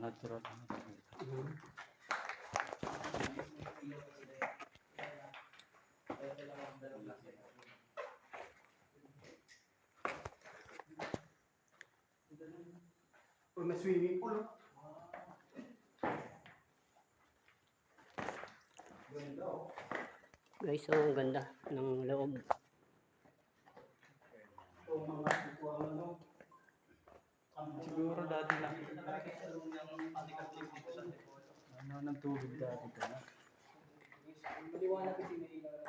natural. Uy, may swimming pool. oh. Ganda. Guys, oh, ang ganda ng loob. Ano. Siguro dati lang. Ano ng tubig dati ka na? Maliwanag kasi may ilaw.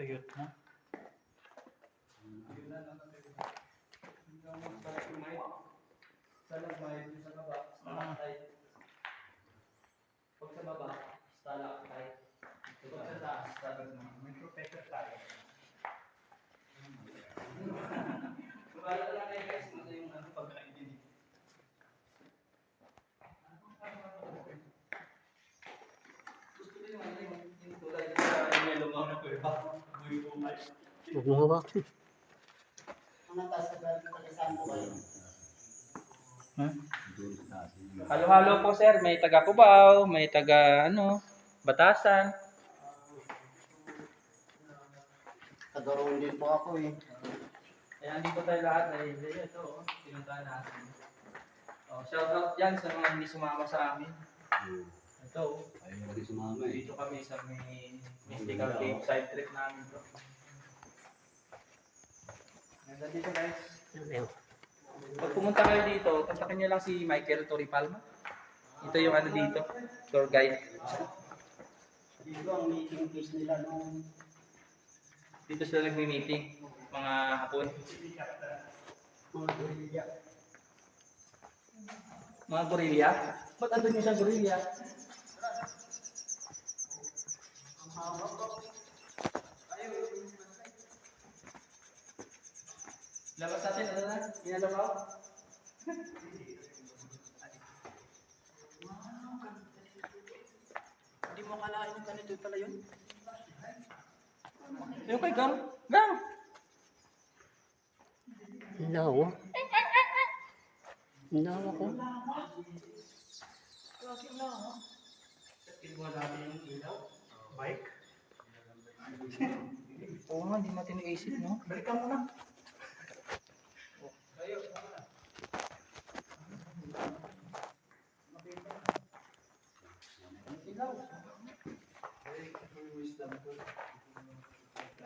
Tuyot na. Sa lagmay, sa baba, stalactite. Pag sa baba, stalactite. Pag sa taas, stalagmite. May professor tayo. Wala lang kayo guys, ano yung ano pagkaibigan. Gusto ko yung ano yung yung tulad sa yellow mo na kuweba. Buhay buhay. Huwag mo hawak. Halo-halo po sir, may taga Cubao, may taga ano, Batasan. Kagaroon din po ako eh. Kaya andito tayo lahat ay ito, oh, pinuntahan natin. Oh, shout out yan sa mga hindi sumama sa amin. Ito, oh, Ayaw rin sumama eh. dito kami sa may mystical cave side trip namin to. Ganda dito guys. Ayun. Pag pumunta kayo dito, kontakin niyo lang si Michael Toripalma. Ito yung ano dito, tour guide. Dito ang meeting place nila nung Dito sila nagmi-meeting, mga hapon. mga gorilla? Ba't andun yung isang gorilla? Labas natin, ano na? Inalabaw? Hindi mo kalain yung ganito pala yun? Yung kay Gang? Gang! Ang lawa. Lawa ko. Ibuha natin yung ilaw. Bike. Oo nga, hindi natin naisip, no? Balikan mo na.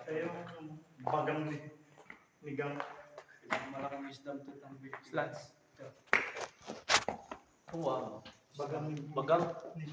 Ay, yung bagang ni, ni Gang. Malaking wisdom to ng Slants. Wow. Bagang Bagang. ni